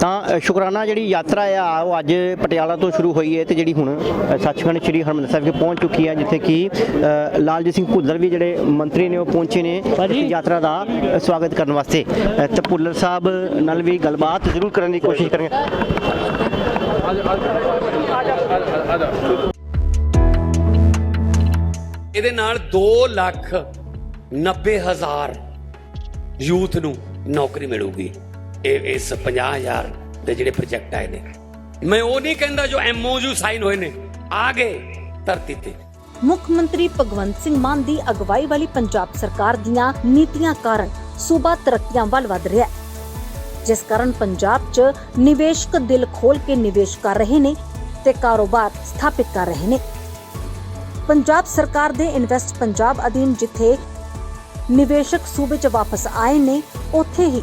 ਤਾਂ ਸ਼ੁਕਰਾਨਾ ਜਿਹੜੀ ਯਾਤਰਾ ਆ ਉਹ ਅੱਜ ਪਟਿਆਲਾ ਤੋਂ ਸ਼ੁਰੂ ਹੋਈ ਹੈ ਤੇ ਜਿਹੜੀ ਹੁਣ ਸੱਚਖੰਡ ਸ੍ਰੀ ਹਰਮੰਦਰ ਸਾਹਿਬ ਵਿਖੇ ਪਹੁੰਚ ਚੁੱਕੀ ਹੈ ਜਿੱਥੇ ਕਿ ਲਾਲਜੀਤ ਸਿੰਘ ਭੁੱਲਰ ਵੀ ਜਿਹੜੇ ਮੰਤਰੀ ਨੇ ਉਹ ਪਹੁੰਚੇ ਨੇ ਇਸ ਯਾਤਰਾ ਦਾ ਸਵਾਗਤ ਕਰਨ ਵਾਸਤੇ। ਤੇ ਭੁੱਲਰ ਸਾਹਿਬ ਨਾਲ ਵੀ ਗੱਲਬਾਤ ਜ਼ਰੂਰ ਕਰਨ ਦੀ ਕੋਸ਼ਿਸ਼ ਕਰਾਂਗੇ। ਇਹਦੇ ਨਾਲ 2 ਲੱਖ 90 ਹਜ਼ਾਰ ਯੂਥ ਨੂੰ ਨੌਕਰੀ ਮਿਲੂਗੀ। ਇਸ 50000 ਦੇ ਜਿਹੜੇ ਪ੍ਰੋਜੈਕਟ ਆਏ ਨੇ। ਮੈਂ ਉਹ ਨਹੀਂ ਕਹਿੰਦਾ ਜੋ ਐਮਓਯੂ ਸਾਈਨ ਹੋਏ ਨੇ। ਆ ਗਏ ਧਰਤੀ ਤੇ। ਮੁੱਖ ਮੰਤਰੀ ਭਗਵੰਤ ਸਿੰਘ ਮਾਨ ਦੀ ਅਗਵਾਈ ਵਾਲੀ ਪੰਜਾਬ ਸਰਕਾਰ ਦੀਆਂ ਨੀਤੀਆਂ ਕਾਰਨ ਸੂਬਾ ਤਰੱਕੀਆਂ ਵੱਲ ਵਧ ਰਿਹਾ ਹੈ। ਜਿਸ ਕਾਰਨ ਪੰਜਾਬ 'ਚ ਨਿਵੇਸ਼ਕ ਦਿਲ ਖੋਲ ਕੇ ਨਿਵੇਸ਼ ਕਰ ਰਹੇ ਨੇ ਤੇ ਕਾਰੋਬਾਰ ਸਥਾਪਿਤ ਕਰ ਰਹੇ ਨੇ। ਪੰਜਾਬ ਸਰਕਾਰ ਦੇ ਇਨਵੈਸਟ ਪੰਜਾਬ ਅਧੀਨ ਜਿੱਥੇ ਨਿਵੇਸ਼ਕ ਸੂਬੇ 'ਚ ਵਾਪਸ ਆਏ ਨੇ, ਉੱਥੇ ਹੀ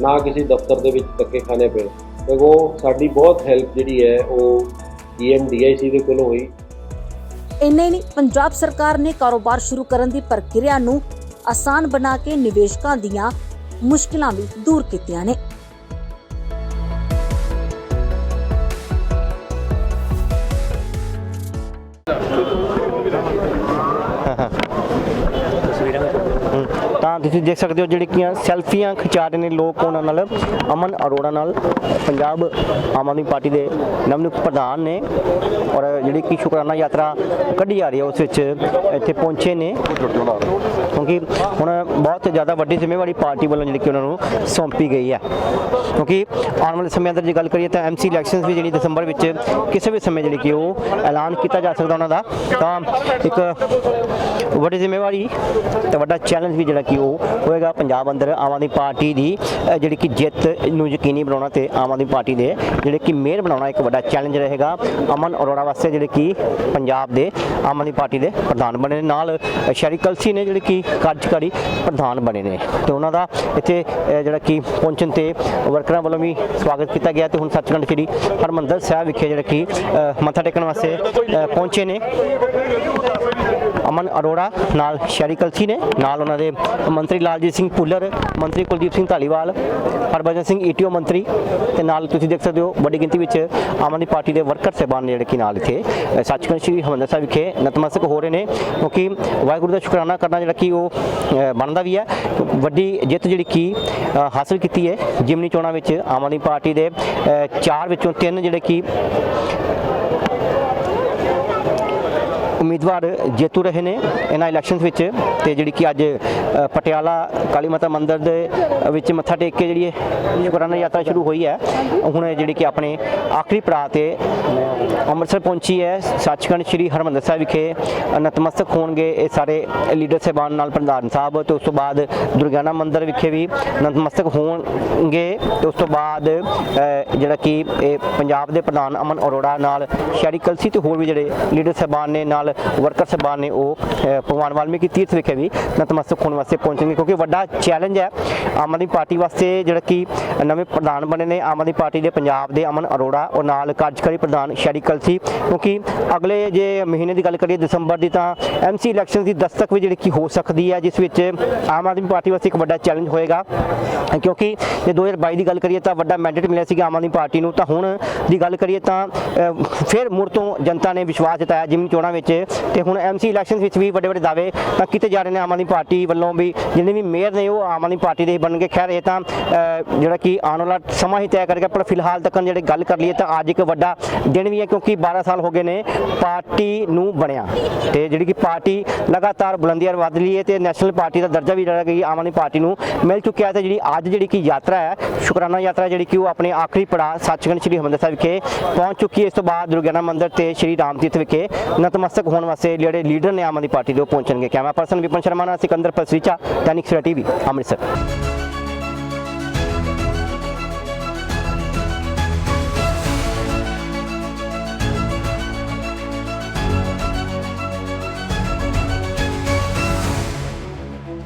ਨਾ ਕਿਸੇ ਦਫ਼ਤਰ ਦੇ ਵਿੱਚ ਧੱਕੇ ਖਾਣੇ ਪਏ। ਤੇ ਸਾਡੀ ਬਹੁਤ ਹੈਲਪ ਜਿਹੜੀ ਹੈ, ਉਹ ਈਐਮਡੀਆਈਸੀ ਦੇ ਕੋਲੋਂ ਹੋਈ। ਇੰਨਾ ਹੀ ਨਹੀਂ, ਪੰਜਾਬ ਸਰਕਾਰ ਨੇ ਕਾਰੋਬਾਰ ਸ਼ੁਰੂ ਕਰਨ ਦੀ ਪ੍ਰਕਿਰਿਆ ਨੂੰ ਆਸਾਨ ਬਣਾ ਕੇ ਨਿਵੇਸ਼ਕਾਂ ਦੀਆਂ ਮੁਸ਼ਕਿਲਾਂ ਵੀ ਦੂਰ ਕੀਤੀਆਂ ਨੇ। ਤਾਂ ਤੁਸੀਂ ਦੇਖ ਸਕਦੇ ਹੋ ਜਿਹੜੀ ਕਿ ਸੈਲਫੀਆਂ ਖਿਚਾ ਰਹੇ ਨੇ ਲੋਕ ਉਹਨਾਂ ਨਾਲ, ਅਮਨ ਅਰੋੜਾ ਨਾਲ, ਪੰਜਾਬ ਆਮ ਆਦਮੀ ਪਾਰਟੀ ਦੇ ਨਵਨਿਯੁਕਤ ਪ੍ਰਧਾਨ ਨੇ ਔਰ ਜਿਹੜੀ ਕਿ ਸ਼ੁਕਰਾਨਾ ਯਾਤਰਾ ਕੱਢੀ ਜਾ ਰਹੀ ਹੈ ਉਸ ਵਿੱਚ ਇੱਥੇ ਪਹੁੰਚੇ ਨੇ। ਕਿਉਂਕਿ ਹੁਣ ਬਹੁਤ ਜ਼ਿਆਦਾ ਵੱਡੀ ਜ਼ਿੰਮੇਵਾਰੀ ਪਾਰਟੀ ਵੱਲੋਂ ਜਿਹੜੀ ਕਿ ਉਹਨਾਂ ਨੂੰ ਸੌਂਪੀ ਗਈ ਹੈ। ਕਿਉਂਕਿ ਆਉਣ ਵਾਲੇ ਸਮੇਂ ਅੰਦਰ ਜੇ ਗੱਲ ਕਰੀਏ ਤਾਂ ਐਮਸੀ ਇਲੈਕਸ਼ਨਸ ਵੀ ਜਿਹੜੀ ਦਸੰਬਰ ਵਿੱਚ ਕਿਸੇ ਵੀ ਸਮੇਂ ਜਿਹੜੀ ਕਿ ਉਹ ਐਲਾਨ ਕੀਤਾ ਜਾ ਸਕਦਾ ਉਹਨਾਂ ਦਾ, ਤਾਂ ਇੱਕ ਵੱਡੀ ਜ਼ਿੰਮੇਵਾਰੀ ਤੇ ਵੱਡਾ ਚੈਲੰਜ ਵੀ ਜਿਹੜਾ ਕਿ ਉਹ ਹੋਏਗਾ ਪੰਜਾਬ ਅੰਦਰ ਆਮ ਆਦਮੀ ਪਾਰਟੀ ਦੀ ਜਿਹੜੀ ਕਿ ਜਿੱਤ ਨੂੰ ਯਕੀਨੀ ਬਣਾਉਣਾ ਤੇ ਆਮ ਆਦਮੀ ਪਾਰਟੀ ਦੇ ਜਿਹੜੇ ਕਿ ਮੇਅਰ ਬਣਾਉਣਾ ਇੱਕ ਵੱਡਾ ਚੈਲੰਜ ਰਹੇਗਾ। ਅਮਨ ਅਰੋੜਾ ਵਾਸਤੇ ਜਿਹੜੇ ਕਿ ਪੰਜਾਬ ਦੇ ਆਮ ਆਦਮੀ ਪਾਰਟੀ ਦੇ ਪ੍ਰਧਾਨ ਬਣੇ ਨੇ। ਨਾਲ ਸ਼ਰੀ ਕਲਸੀ ਨੇ ਜਿਹੜੇ ਕਿ ਕਾਰਜਕਾਰੀ ਪ੍ਰਧਾਨ ਬਣੇ ਨੇ। ਤੇ ਉਹਨਾਂ ਦਾ ਇੱਥੇ ਜਿਹੜਾ ਕਿ ਪਹੁੰਚਣ ਤੇ ਵਰਕਰਾਂ ਵੱਲੋਂ ਵੀ ਸਵਾਗਤ ਕੀਤਾ ਗਿਆ ਤੇ ਹੁਣ ਸੱਚਖੰਡ ਸ੍ਰੀ ਹਰਮੰਦਰ ਸਾਹਿਬ ਵਿਖੇ ਜਿਹੜਾ ਕਿ ਮੱਥਾ ਟੇਕਣ ਵਾਸਤੇ ਪਹੁੰਚੇ ਨੇ। ਅਮਨ ਅਰੋੜਾ ਨਾਲ ਸ਼ੈਰੀ ਕਲਸੀ ਨੇ ਨਾਲ ਉਹਨਾਂ ਦੇ ਮੰਤਰੀ ਲਾਲਜੀਤ ਸਿੰਘ ਭੁੱਲਰ ਮੰਤਰੀ ਕੁਲਦੀਪ ਸਿੰਘ ਧਾਲੀਵਾਲ ਹਰਭਜਨ ਸਿੰਘ ਈਟੀਓ ਮੰਤਰੀ ਤੇ ਨਾਲ ਤੁਸੀਂ ਦੇਖ ਸਕਦੇ ਹੋ ਵੱਡੀ ਗਿਣਤੀ ਵਿੱਚ ਆਮ ਆਦਮੀ ਪਾਰਟੀ ਦੇ ਵਰਕਰ ਸਹਿਬਾਨ ਨੇ ਜਿਹੜੇ ਕਿ ਨਾਲ ਇੱਥੇ ਸੱਚਖੰਡ ਸ੍ਰੀ ਹਰਿਮੰਦਰ ਸਾਹਿਬ ਵਿਖੇ ਨਤਮਸਤਕ ਹੋ ਰਹੇ ਨੇ ਕਿਉਂਕਿ ਵਾਹਿਗੁਰੂ ਦਾ ਸ਼ੁਕਰਾਨਾ ਕਰਨਾ ਜਿਹੜਾ ਕਿ ਉਹ ਬਣਦਾ ਵੀ ਹੈ। ਵੱਡੀ ਜਿੱਤ ਜਿਹੜੀ ਕਿ ਅ, ਹਾਸਲ ਕੀਤੀ ਹੈ। ਜਿਮਨੀ ਚੋਣਾਂ ਵਿੱਚ ਆਮ ਆਦਮੀ ਪਾਰਟੀ ਦੇ ਚਾਰ ਵਿੱਚੋਂ ਤਿੰਨ ਜਿਹੜੇ ਕਿ ਉਮੀਦਵਾਰ ਜੇਤੂ ਰਹੇ ਨੇ ਇਹਨਾਂ ਇਲੈਕਸ਼ਨਸ ਵਿੱਚ ਤੇ ਜਿਹੜੀ ਕਿ ਅੱਜ ਪਟਿਆਲਾ ਕਾਲੀ ਮਾਤਾ ਮੰਦਿਰ ਦੇ ਵਿੱਚ ਮੱਥਾ ਟੇਕ ਕੇ ਜਿਹੜੀ ਇਹ ਸ਼ੁਕਰਾਨਾ ਯਾਤਰਾ ਸ਼ੁਰੂ ਹੋਈ ਹੈ, ਹੁਣ ਜਿਹੜੀ ਕਿ ਆਪਣੇ ਆਖਰੀ ਪੜਾਅ ਤੇ ਅੰਮ੍ਰਿਤਸਰ ਪਹੁੰਚੀ ਹੈ। ਸੱਚਖੰਡ ਸ੍ਰੀ ਹਰਮੰਦਰ ਸਾਹਿਬ ਵਿਖੇ ਨਤਮਸਤਕ ਹੋਣਗੇ ਇਹ ਸਾਰੇ ਲੀਡਰ ਸਾਹਿਬਾਨ ਨਾਲ ਪ੍ਰਧਾਨ ਸਾਹਿਬ। ਤੇ ਉਸ ਤੋਂ ਬਾਅਦ ਦੁਰਗਿਆਨਾ ਮੰਦਿਰ ਵਿਖੇ ਵੀ ਨਤਮਸਤਕ ਹੋਣਗੇ। ਤੇ ਉਸ ਤੋਂ ਬਾਅਦ ਜਿਹੜਾ ਕਿ ਇਹ ਪੰਜਾਬ ਦੇ ਪ੍ਰਧਾਨ ਅਮਨ ਅਰੋੜਾ ਨਾਲ ਸ਼ਹਿਰੀ ਕਲਸੀ ਤੇ ਹੋਰ ਵੀ ਜਿਹੜੇ ਲੀਡਰ ਸਾਹਿਬਾਨ ਨੇ ਨਾਲ ਵਰਕਰ ਸਾਹਿਬਾਨ ਨੇ ਉਹ ਭਗਵਾਨ ਵਾਲਮੀਕੀ ਤੀਰਥ ਵਿਖੇ ਵੀ ਨਤਮਸਤਕ ਹੋਣ ਵਾਸਤੇ ਪਹੁੰਚਣਗੇ। ਕਿਉਂਕਿ ਵੱਡਾ ਚੈਲੰਜ ਹੈ ਆਮ ਆਦਮੀ ਪਾਰਟੀ ਵਾਸਤੇ ਜਿਹੜਾ ਕਿ ਨਵੇਂ ਪ੍ਰਧਾਨ ਬਣੇ ਨੇ। ਆਮ ਆਦਮੀ ਪਾਰਟੀ ਦੇ ਪੰਜਾਬ ਦੇ ਅਮਨ ਅਰੋੜਾ ਔਰ ਨਾਲ ਕਾਰਜਕਾਰੀ ਪ੍ਰਧਾਨ ਸ਼ਹਿਰੀ ਸ਼ੈਰੀ ਕਲਸੀ ਕਿਉਂਕਿ ਅਗਲੇ ਜੇ ਮਹੀਨੇ ਦੀ ਗੱਲ ਕਰੀਏ ਦਸੰਬਰ ਦੀ ਤਾਂ ਐਮਸੀ ਇਲੈਕਸ਼ਨ ਦੀ ਦਸਤਕ ਵੀ ਜਿਹੜੀ ਕਿ ਹੋ ਸਕਦੀ ਹੈ, ਜਿਸ ਵਿੱਚ ਆਮ ਆਦਮੀ ਪਾਰਟੀ ਵਾਸਤੇ ਇੱਕ ਵੱਡਾ ਚੈਲੰਜ ਹੋਏਗਾ। ਕਿਉਂਕਿ ਜੇ 2022 ਦੀ ਗੱਲ ਕਰੀਏ ਤਾਂ ਵੱਡਾ ਮੈਂਡੇਟ ਮਿਲਿਆ ਸੀਗਾ ਆਮ ਆਦਮੀ ਪਾਰਟੀ ਨੂੰ, ਤਾਂ ਹੁਣ ਦੀ ਗੱਲ ਕਰੀਏ ਤਾਂ ਫਿਰ ਮੁੜ ਤੋਂ ਜਨਤਾ ਨੇ ਵਿਸ਼ਵਾਸ ਜਤਾਇਆ ਜਿਮਨੀ ਚੋਣਾਂ ਵਿੱਚ ਤੇ ਹੁਣ ਐਮਸੀ ਇਲੈਕਸ਼ਨ ਵਿੱਚ ਵੀ ਵੱਡੇ ਵੱਡੇ ਦਾਅਵੇ ਤਾਂ ਕੀਤੇ ਜਾ ਰਹੇ ਨੇ ਆਮ ਆਦਮੀ ਪਾਰਟੀ ਵੱਲੋਂ ਵੀ, ਜਿੰਨੇ ਵੀ ਮੇਅਰ ਨੇ ਉਹ ਆਮ ਆਦਮੀ ਪਾਰਟੀ ਦੇ ਬਣਨਗੇ। ਖੈਰ, ਇਹ ਤਾਂ ਜਿਹੜਾ ਕਿ ਆਉਣ ਵਾਲਾ ਸਮਾਂ ਹੀ ਤੈਅ ਕਰੇਗਾ, ਪਰ ਫਿਲਹਾਲ ਤੱਕ ਜਿਹੜੇ ਗੱਲ ਕਰ ਲਈਏ ਤਾਂ ਅੱਜ ਇੱਕ ਵੱਡਾ ਦਿਨ ਵੀ ਹੈ, ਕਿਉਂਕਿ 12 ਸਾਲ ਹੋ ਗਏ ਨੇ ਪਾਰਟੀ ਨੂੰ ਬਣਿਆ। ਤੇ ਜਿਹੜੀ ਕਿ ਪਾਰਟੀ ਲਗਾਤਾਰ ਬੁਲੰਦੀਆਂ ਵੱਧ ਲਈ ਹੈ ਤੇ ਨੈਸ਼ਨਲ ਪਾਰਟੀ ਦਾ ਦਰਜਾ ਵੀ ਜਿਹੜਾ ਕਿ ਆਮ ਆਦਮੀ ਪਾਰਟੀ ਨੂੰ ਮਿਲ ਚੁੱਕਿਆ ਹੈ ਤੇ ਜਿਹੜੀ ਅੱਜ ਜਿਹੜੀ ਕਿ ਯਾਤਰਾ ਹੈ, ਸ਼ੁਕਰਾਨਾ ਯਾਤਰਾ ਜਿਹੜੀ ਕਿ ਉਹ ਆਪਣੇ ਆਖਰੀ ਪੜਾਅ ਸੱਚਖੰਡ ਸ੍ਰੀ ਹਰਿਮੰਦਰ ਸਾਹਿਬ ਵਿਖੇ ਪਹੁੰਚ ਚੁੱਕੀ ਹੈ। ਇਸ ਤੋਂ ਬਾਅਦ ਦੁਰਗਿਆਨਾ ਮੰਦਿਰ ਤੇ ਸ੍ਰੀ ਰਾਮ ਤੀਰਥ ਵਿਖੇ ਨਤਮਸਤਕ ਹੋਣ ਵਾਸਤੇ ਜਿਹੜੇ ਲੀਡਰ ਨੇ ਆਮ ਆਦਮੀ ਪਾਰਟੀ ਦੇ ਉਹ ਪਹੁੰਚਣਗੇ। ਕੈਮਰਾ ਪਰਸਨ ਵਿਪਨ ਸ਼ਰਮਾ ਨਾਲ ਸਿਕੰਦਰ ਪਸਰੀਚਾ, ਦੈਨਿਕ ਸਵੇਰਾ ਟੀਵੀ, ਅੰਮ੍ਰਿਤਸਰ।